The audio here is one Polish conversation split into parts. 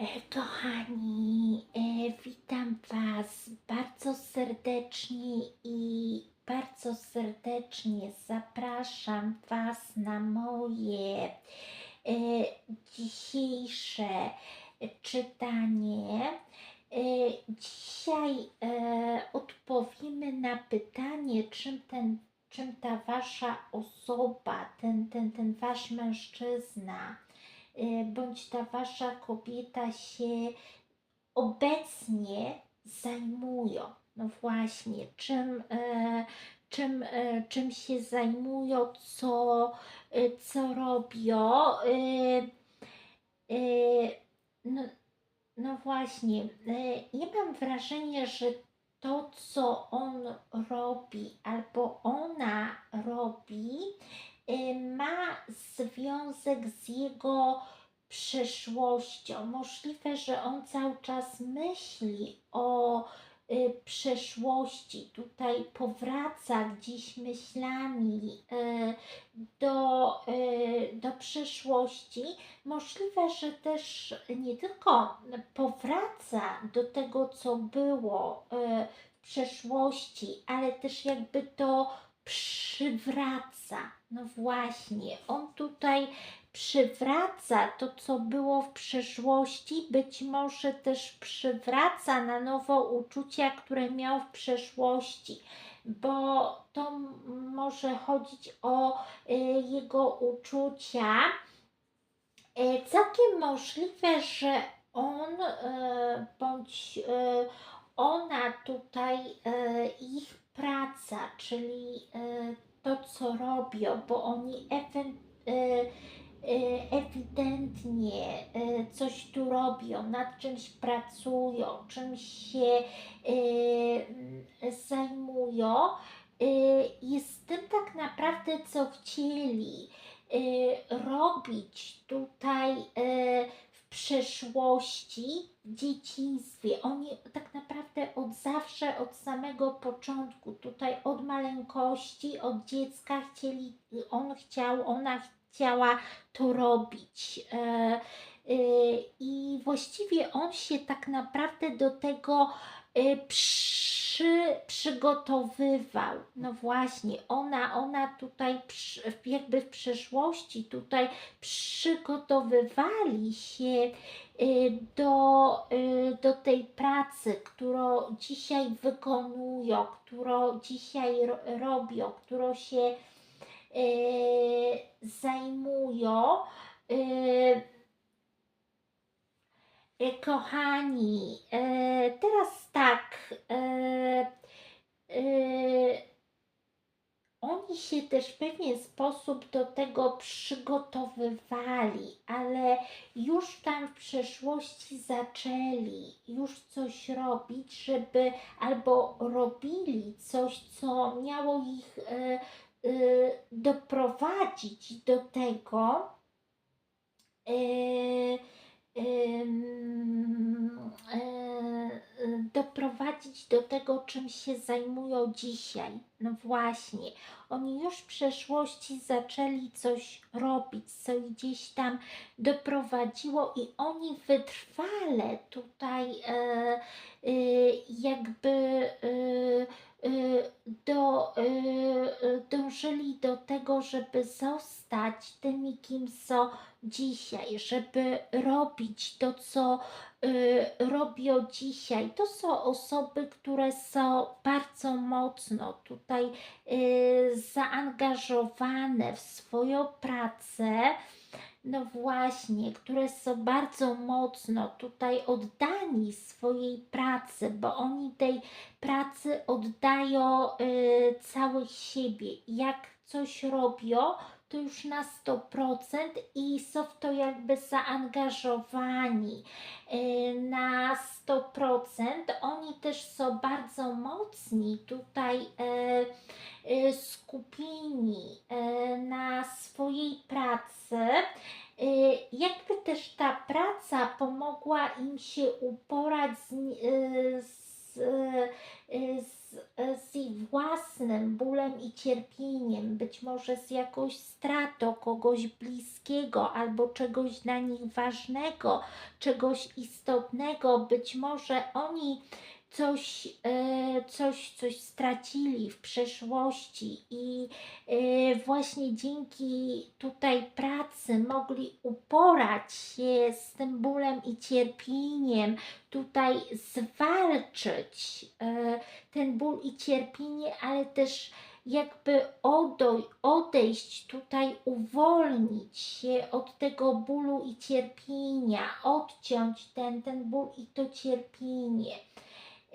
E, Kochani, e, witam Was bardzo serdecznie i bardzo serdecznie zapraszam Was na moje e, dzisiejsze czytanie. Dzisiaj odpowiemy na pytanie, czym ten czym ta wasza osoba, ten, ten, ten wasz mężczyzna, bądź ta wasza kobieta się obecnie zajmują. No właśnie, czym, e, czym, e, czym się zajmują, co, e, co robią. e, e, No, no właśnie, ja mam wrażenie, że to, co on robi albo ona robi, y, ma związek z jego przeszłością. Możliwe, że on cały czas myśli o y, przeszłości. Tutaj powraca gdzieś myślami y, do, y, do przeszłości. Możliwe, że też nie tylko powraca do tego, co było y, w przeszłości, ale też jakby to przywraca. No właśnie, on tutaj przywraca to, co było w przeszłości, być może też przywraca na nowo uczucia, które miał w przeszłości, bo to może chodzić o y, jego uczucia. Y, całkiem możliwe, że on y, bądź y, ona tutaj y, ich praca, czyli y, to, co robią, bo oni y, y, ewidentnie coś tu robią, nad czymś pracują, czymś się mm, zajmują, y, jest tym tak naprawdę, co chcieli robić tutaj przeszłości, w dzieciństwie. Oni tak naprawdę od zawsze, od samego początku, tutaj od maleńkości, od dziecka chcieli, on chciał, ona chciała to robić. E, e, I właściwie on się tak naprawdę do tego przy, przygotowywał. No właśnie, ona, ona tutaj przy, jakby w przeszłości tutaj przygotowywali się y, do, y, do tej pracy, którą dzisiaj wykonują, którą dzisiaj ro, robią, którą się y, zajmują. E, Kochani, e, teraz tak. E, oni się też w pewien sposób do tego przygotowywali, ale już tam w przeszłości zaczęli już coś robić, żeby albo robili coś, co miało ich doprowadzić do tego, doprowadzić do tego, czym się zajmują dzisiaj. No właśnie, oni już w przeszłości zaczęli coś robić, co gdzieś tam doprowadziło, i oni wytrwale tutaj e, e, jakby e, e, do, e, e, dążyli do tego, żeby zostać tymi, kim są dzisiaj, żeby robić to, co robią dzisiaj. To są osoby, które są bardzo mocno tutaj y, zaangażowane w swoją pracę. No właśnie, które są bardzo mocno tutaj oddani swojej pracy, bo oni tej pracy oddają y, siebie. Jak coś robią, to już na 100% i są w to jakby zaangażowani y, na 100%. Oni też są bardzo mocni tutaj y, y, skupieni na swojej pracy. Jakby też ta praca pomogła im się uporać z, z z, z ich własnym bólem i cierpieniem, być może z jakąś stratą kogoś bliskiego albo czegoś dla nich ważnego, czegoś istotnego. Być może oni coś, e, coś, coś stracili w przeszłości i e, właśnie dzięki tutaj pracy mogli uporać się z tym bólem i cierpieniem, tutaj zwalczyć e, ten ból i cierpienie, ale też jakby odejść tutaj, uwolnić się od tego bólu i cierpienia, odciąć ten, ten ból i to cierpienie.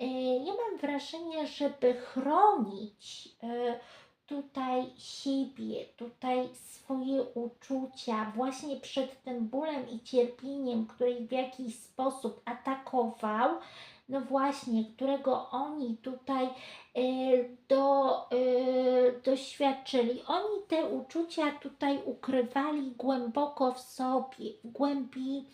E, ja mam wrażenie, żeby chronić e, tutaj siebie, tutaj swoje uczucia właśnie przed tym bólem i cierpieniem, który w jakiś sposób atakował, no właśnie, którego oni tutaj e, do, doświadczyli. Oni te uczucia tutaj ukrywali głęboko w sobie, w głębi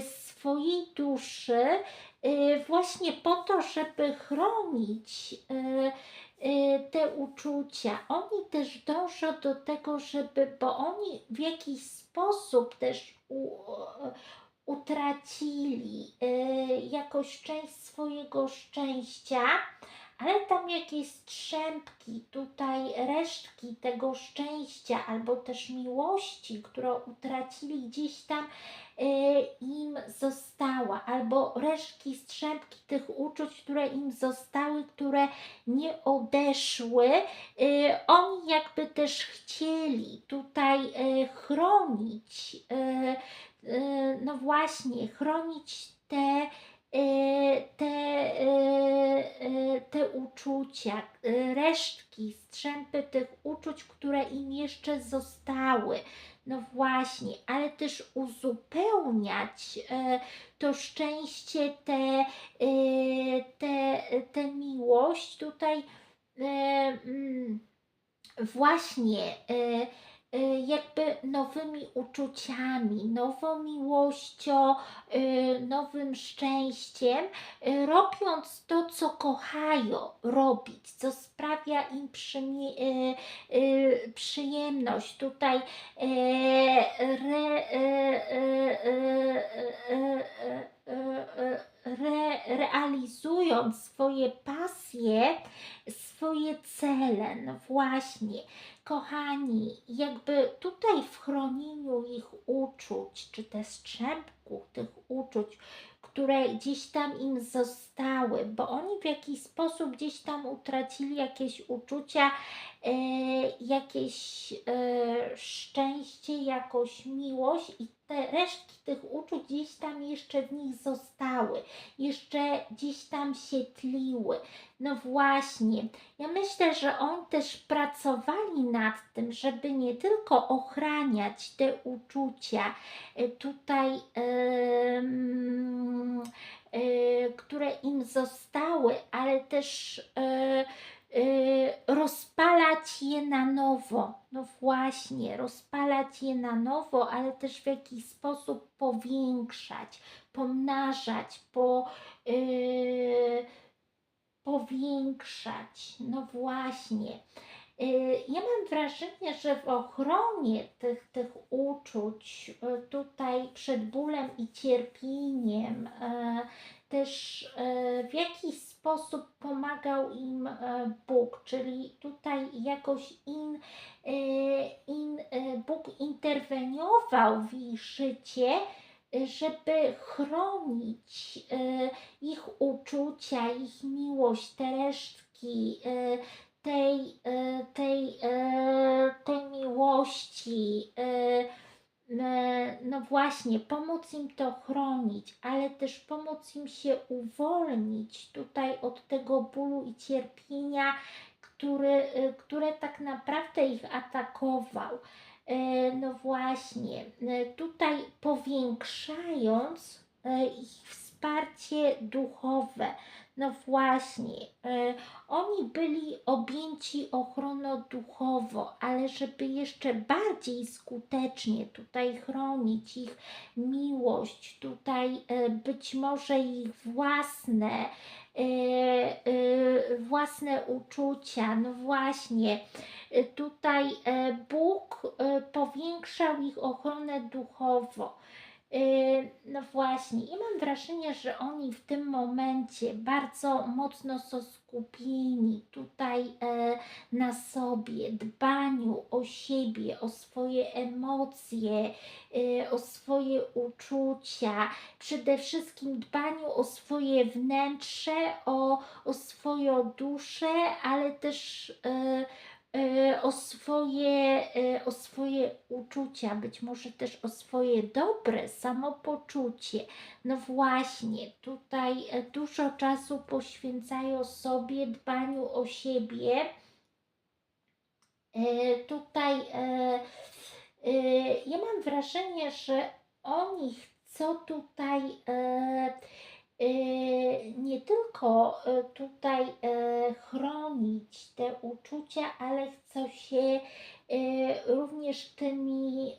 swojej duszy, Y, właśnie po to, żeby chronić y, y, te uczucia. Oni też dążą do tego, żeby, bo oni w jakiś sposób też u, utracili jakąś część swojego szczęścia, ale tam jakieś strzępki, tutaj resztki tego szczęścia albo też miłości, którą utracili gdzieś tam e, im została, albo resztki, strzępki tych uczuć, które im zostały, które nie odeszły, e, oni jakby też chcieli tutaj e, chronić, no właśnie, chronić te te, te uczucia, resztki, strzępy tych uczuć, które im jeszcze zostały. No właśnie, ale też uzupełniać to szczęście, te, te, te miłość tutaj mm, właśnie jakby nowymi uczuciami, nową miłością, y, nowym szczęściem, y, robiąc to, co kochają robić, co sprawia im przyjemność. Tutaj re, re, realizując swoje pasje, swoje cele. No właśnie, kochani, jakby tutaj w chronieniu ich uczuć, czy też strzępków tych uczuć, które gdzieś tam im zostały, bo oni w jakiś sposób gdzieś tam utracili jakieś uczucia, e, jakieś e, szczęście, jakąś miłość i te resztki tych uczuć gdzieś tam jeszcze w nich zostały, jeszcze gdzieś tam się tliły. No właśnie, ja myślę, że oni też pracowali nad tym, żeby nie tylko ochraniać te uczucia e, tutaj, yy, które im zostały, ale też Y, rozpalać je na nowo. No właśnie, rozpalać je na nowo, ale też w jakiś sposób powiększać, pomnażać, po, yy, powiększać. No właśnie. Yy, ja mam wrażenie, że w ochronie tych, tych uczuć, yy, tutaj przed bólem i cierpieniem, też w jakiś sposób pomagał im Bóg, czyli tutaj jakoś in, in, Bóg interweniował w ich życie, żeby chronić ich uczucia, ich miłość, te resztki tej, tej, tej miłości no właśnie, pomóc im to chronić, ale też pomóc im się uwolnić tutaj od tego bólu i cierpienia, który, które tak naprawdę ich atakował. E, no właśnie, e, tutaj powiększając e, ich wsparcie duchowe. No właśnie, e, oni byli objęci ochroną duchowo, ale żeby jeszcze bardziej skutecznie tutaj chronić ich miłość, tutaj e, być może ich własne, e, własne uczucia, no właśnie, tutaj Bóg powiększał ich ochronę duchowo. Yy, No właśnie, i mam wrażenie, że oni w tym momencie bardzo mocno są skupieni tutaj e, na sobie, dbaniu o siebie, o swoje emocje, e, o swoje uczucia, przede wszystkim dbaniu o swoje wnętrze, o, o swoją duszę, ale też e, o swoje, e, o swoje uczucia, być może też o swoje dobre samopoczucie. No właśnie, tutaj e, dużo czasu poświęcają sobie, dbaniu o siebie. E, Tutaj e, e, ja mam wrażenie, że oni chcą tutaj e, e, nie tylko e, tutaj e, chronić te uczucia, ale chcą się e, również tymi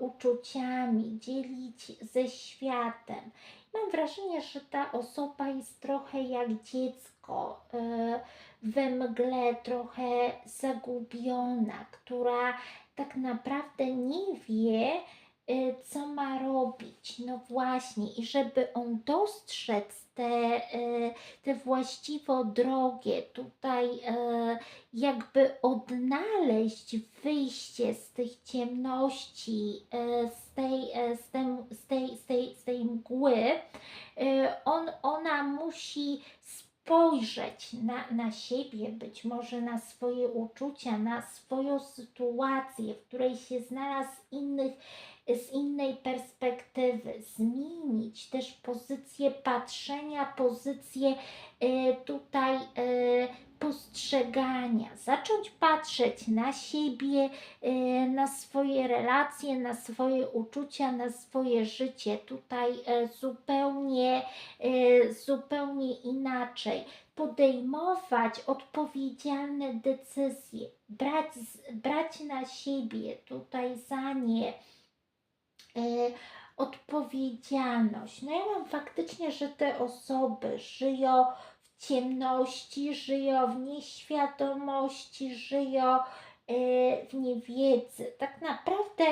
uczuciami dzielić ze światem. Mam wrażenie, że ta osoba jest trochę jak dziecko we mgle, trochę zagubiona, która tak naprawdę nie wie, co ma robić. No właśnie, i żeby on dostrzec te, y, te właściwą drogę, tutaj y, jakby odnaleźć wyjście z tych ciemności, y, z tej, y, z tem, z tej, z tej, z tej mgły, y, on, ona musi spojrzeć na, na siebie, być może na swoje uczucia, na swoją sytuację, w której się znalazł innych z innej perspektywy, zmienić też pozycję patrzenia, pozycję e, tutaj e, postrzegania, zacząć patrzeć na siebie, e, na swoje relacje, na swoje uczucia, na swoje życie. Tutaj zupełnie, zupełnie inaczej. Podejmować odpowiedzialne decyzje, brać, brać na siebie. Tutaj za nie odpowiedzialność. No ja mam faktycznie, że te osoby żyją w ciemności, żyją w nieświadomości, żyją e, w niewiedzy. Tak naprawdę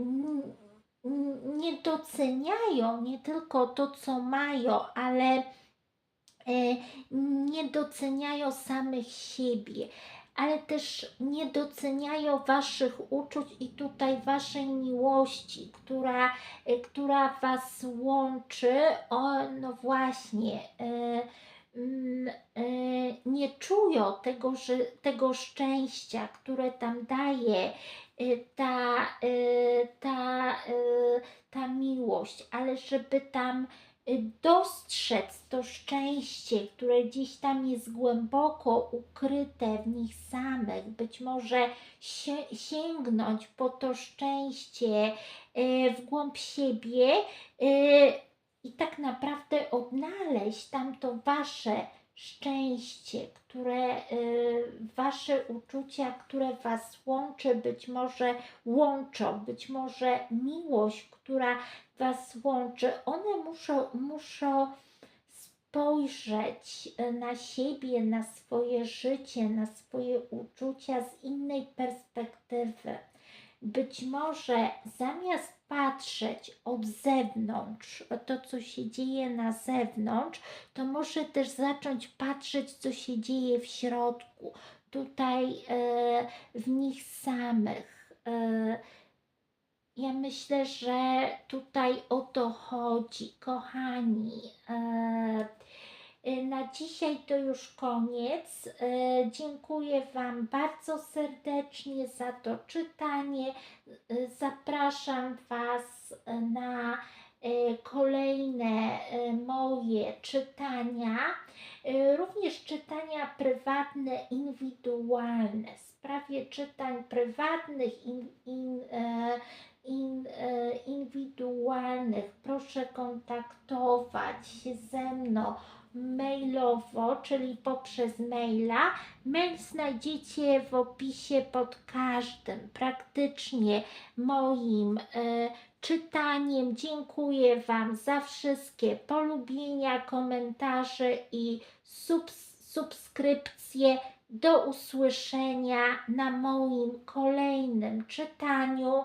n- nie doceniają nie tylko to, co mają, ale nie doceniają samych siebie, ale też nie doceniają Waszych uczuć i tutaj Waszej miłości, która, e, która Was łączy. O, no właśnie. e, mm, e, Nie czują tego, że, tego szczęścia, które tam daje ta, ta, ta miłość, ale żeby tam y, dostrzec to szczęście, które gdzieś tam jest głęboko ukryte w nich samych, być może sięgnąć po to szczęście y, w głąb siebie y, i tak naprawdę odnaleźć tam to wasze szczęście, które y, wasze uczucia, które was łączy, być może łączą, być może miłość, która Was łączy, one muszą, muszą spojrzeć e, na siebie, na swoje życie, na swoje uczucia z innej perspektywy. Być może zamiast patrzeć od zewnątrz, to, co się dzieje na zewnątrz, to może też zacząć patrzeć, co się dzieje w środku, tutaj e, w nich samych. E, ja myślę, że tutaj o to chodzi, kochani. E, e, Na dzisiaj to już koniec. E, Dziękuję Wam bardzo serdecznie za to czytanie. Zapraszam Was na kolejne moje czytania, również czytania prywatne, indywidualne. W sprawie czytań prywatnych, in, in, in, e, indywidualnych. Proszę kontaktować się ze mną mailowo, czyli poprzez maila. Mail znajdziecie w opisie pod każdym praktycznie moim e, czytaniem. Dziękuję Wam za wszystkie polubienia, komentarze i subs- subskrypcje. Do usłyszenia na moim kolejnym czytaniu.